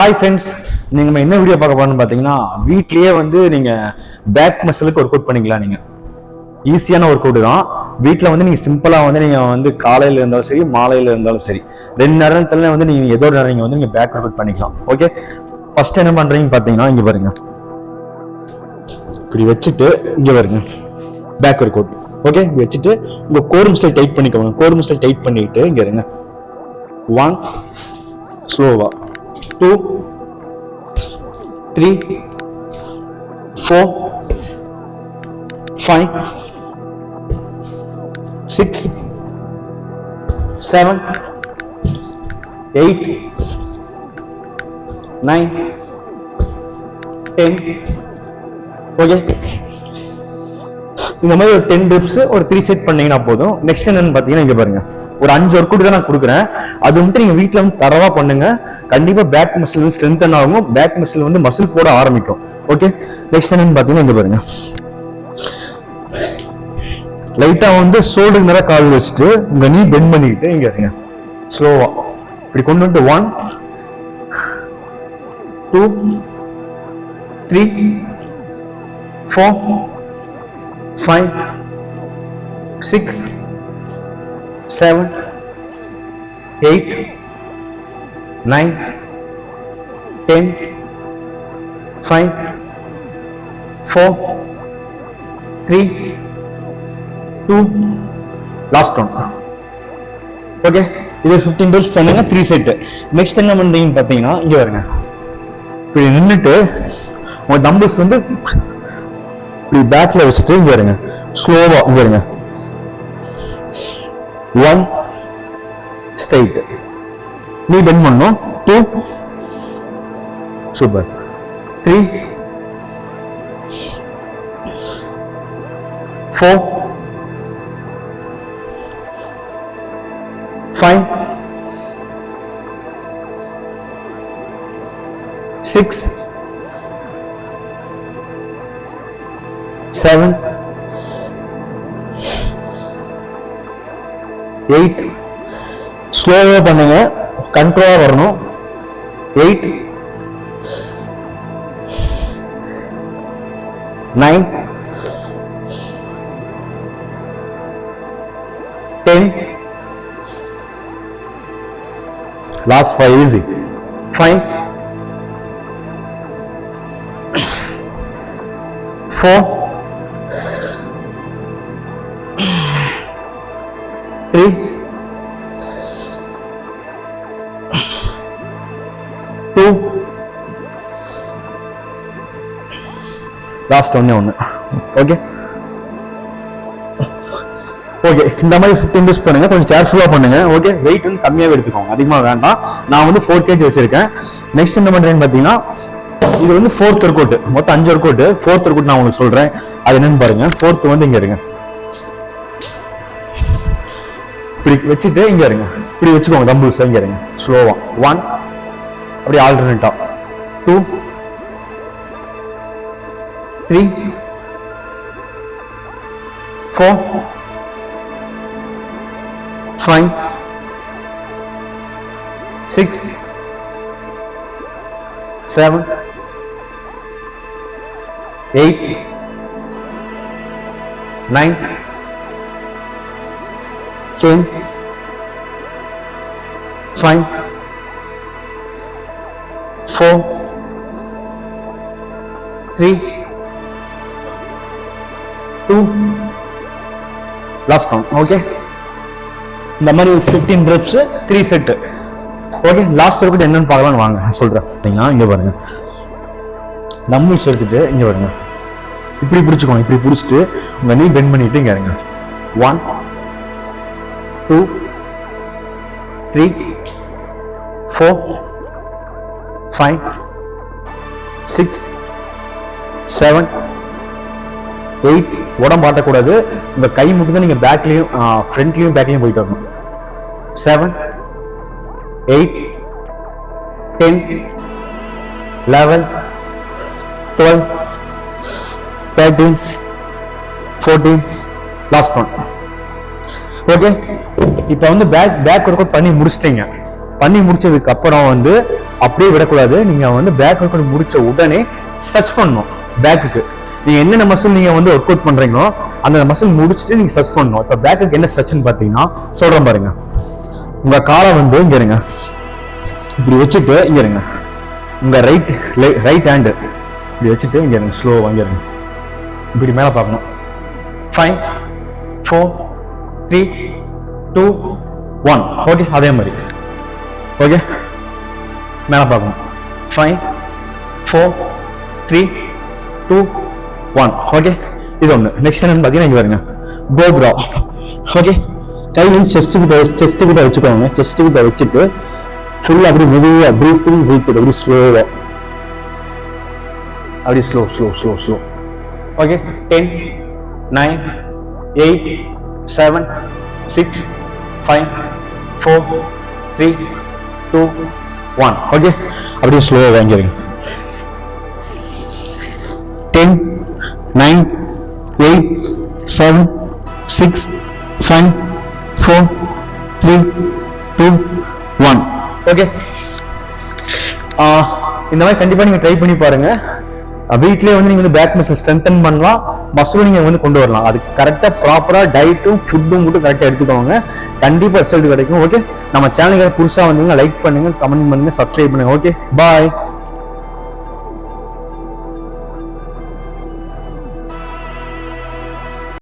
Hi friends நீங்கள் நம்ம என்ன வீடியோ பார்க்க போறோம்னு பார்த்தீங்கன்னா வீட்லேயே வந்து நீங்கள் பேக் மசிலுக்கு ஒர்க் அவுட் பண்ணிக்கலாம் நீங்கள் ஈஸியான ஒர்க் அவுட் தான். வீட்டில் வந்து நீங்கள் சிம்பிளாக வந்து நீங்கள் வந்து காலையில் இருந்தாலும் சரி மாலையில் இருந்தாலும் சரி ரெண்டு நேரத்துல வந்து நீங்கள் ஏதோ ஒரு நேரம் நீங்கள் வந்து நீங்கள் பேக் ஒர்க் அவுட் பண்ணிக்கலாம். ஓகே ஃபர்ஸ்ட் என்ன பண்ணுறீங்கன்னு பார்த்தீங்கன்னா இங்கே பாருங்க. இப்படி வச்சுட்டு இங்கே பாருங்க. பேக் ஒர்க் அவுட் ஓகே வச்சுட்டு உங்கள் கோர் மிஸ்டல் டைட் பண்ணிக்கோங்க. கோர் மிஸ்டல் டைட் பண்ணிட்டு இங்கே இருங்க. ஒன் ஸ்லோவா two three four five six seven eight nine ten okay இந்த மாதிரி ஒரு டென் டிப்ஸ் ஒரு த்ரீ செட் பண்ணீங்கன்னா போதும். நெக்ஸ்ட் என்னன்னு பார்த்தீங்கன்னா இங்கே பாருங்க. ஒரு அஞ்சு ஒர்க் அவுட் தான் நான் கொடுக்குறேன். அது வந்துட்டு நீங்கள் வீட்டில் வந்து தரவா பண்ணுங்க. கண்டிப்பாக பேக் மசில் வந்து ஸ்ட்ரென்தன் ஆகும். பேக் மசில் வந்து மசில் போட ஆரம்பிக்கும். ஓகே நெக்ஸ்ட் என்னன்னு பார்த்தீங்கன்னா இங்கே பாருங்க. லைட்டாக வந்து ஷோல்டர் நேரம் கால் வச்சுட்டு உங்கள் நீ பெண்ட் பண்ணிக்கிட்டு இங்கே இருங்க. ஸ்லோவாக இப்படி கொண்டு வந்து one two three four five six seven eight nine ten five four three two last one okay இது ஃபிஃப்டீன் டோஸ் பண்ணுங்க த்ரீ செட்டு நெக்ஸ்ட் என்ன பண்ணுறீங்கன்னு பார்த்தீங்கன்னா இங்கே வருங்க இப்படி நின்றுட்டு உங்கள் தம்பிள்ஸ் வந்து இப்படி பேக்ல வச்சுட்டு இங்க இருங்க. ஸ்லோவா இங்க இருங்க. ஒன் ஸ்ட்ரைட் நீ பெண்ட் பண்ணும் two super three four five six seven eight ஸ்லோவாக பண்ணுங்க. கண்ட்ரோலாக வரணும். Eight nine ten last five easy five four three two last ஒன்று ஒன்று ஓகே ஓகே இந்த மாதிரி ஃபிஃப்டின் டேஸ் பண்ணுங்க. கொஞ்சம் கேர்ஃபுல்லாக பண்ணுங்க. ஓகே வெயிட் வந்து கம்மியாகவே எடுத்துக்கோங்க. அதிகமாக வேண்டாம். நான் வந்து ஃபோர் கேஜி வச்சிருக்கேன். நெக்ஸ்ட் என்ன பண்ணுறேன்னு பார்த்தீங்கன்னா இது வந்து ஃபோர்த் ஒர்க் அவுட் மொத்தம் அஞ்சு workout fourth workout நான் உங்களுக்கு சொல்கிறேன் அது என்னன்னு பாருங்க. ஃபோர்த் வந்து இங்கே இருங்க. இப்படி வச்சுட்டு இங்க இருங்க. இப்படி வச்சுக்கோங்க தம்புல்ஸ் இங்க இருங்க. ஸ்லோவா ஒன் அப்படி ஆல்டர்னேட்டா two three four five six seven eight nine ten five four three two last count okay இந்த மாதிரி ஒரு fifteen trips three set okay last work என்னன்னு பார்க்கலாம்னு வாங்க. சொல்கிறேன் சரிங்களா இங்கே பாருங்க. நம்மள்ஸ் எடுத்துட்டு இங்கே வருங்க இப்படி பிடிச்சிக்கோங்க. இப்படி பிடிச்சிட்டு உங்கள் நீ பெண்ட் பண்ணிட்டு இங்கே இருங்க. One two three four five six seven eight உடம்பு ஆட்டக்கூடாது உங்கள் கை மட்டும் தான் நீங்கள் பேக்லேயும் ஃப்ரண்ட்லேயும் பேக்லேயும் போயிட்டு வரணும். Seven eight ten eleven twelve thirteen fourteen last one okay இப்போ வந்து பேக் பேக் ஒர்க் அவுட் பண்ணி முடிச்சிட்டீங்க. பண்ணி முடிச்சதுக்கு அப்புறம் வந்து அப்படியே விடக்கூடாது. நீங்க வந்து பேக் ஒர்க் அவுட் முடிச்ச உடனே ஸ்ட்ரெச் பண்ணணும் பேக்குக்கு நீங்க என்னென்ன மசில் நீங்க வந்து ஒர்க் அவுட் பண்றீங்களோ அந்த மசில் முடிச்சுட்டு நீங்க ஸ்ட்ரெச் பண்ணணும். இப்போ பேக்குக்கு என்ன ஸ்ட்ரெச்னு பார்த்தீங்கன்னா சொல்றேன் பாருங்க. உங்க காலை வந்து இங்க இருங்க. இப்படி வச்சுட்டு இங்க இருங்க. உங்க ரைட் ரைட் ஹேண்டு இப்படி வச்சுட்டு இங்க இருங்க. ஸ்லோவாக இங்க இருங்க. இப்படி மேலே பார்க்கணும். Five four three two one okay அதே மாதிரி. ஓகே மேலே பார்க்கணும். Five four three two one okay இது ஒன்று நெக்ஸ்ட் என்னன்னு பார்த்தீங்கன்னா இங்கே வருங்க கோப்ரா ஓகே கை வந்து செஸ்ட் கிட்ட செஸ்ட் கிட்ட வச்சுக்கோங்க. செஸ்ட் கிட்ட வச்சுட்டு ஃபுல்லாக அப்படி மெதுவாக ப்ரீத்திங் ப்ரீத் அப்படி ஸ்லோவாக அப்படி slow slow slow slow okay ten nine eight seven six five four three two one. Okay? அப்படியே ஸ்லோவாக வாங்கிடுங்க. Ten nine eight seven six five four three two one. Okay. இந்த மாதிரி கண்டிப்பாக நீங்கள் ட்ரை பண்ணி பாருங்க. அஹ் வீட்லயே வந்து நீங்கள் வந்து பேக் மசில் ஸ்ட்ரென்தன் பண்ணலாம். மசிலும் நீங்கள் வந்து கொண்டு வரலாம். அது கரெக்டாக ப்ராப்பராக டயட்டும் ஃபுட்டும் மட்டும் கரெக்டாக எடுத்துக்கோங்க. கண்டிப்பாக ரிசல்ட் கிடைக்கும். ஓகே நம்ம சேனலுக்கு புதுசாக வந்தீங்க லைக் பண்ணுங்க கமெண்ட் பண்ணுங்க சப்ஸ்கிரைப் பண்ணுங்க. Okay bye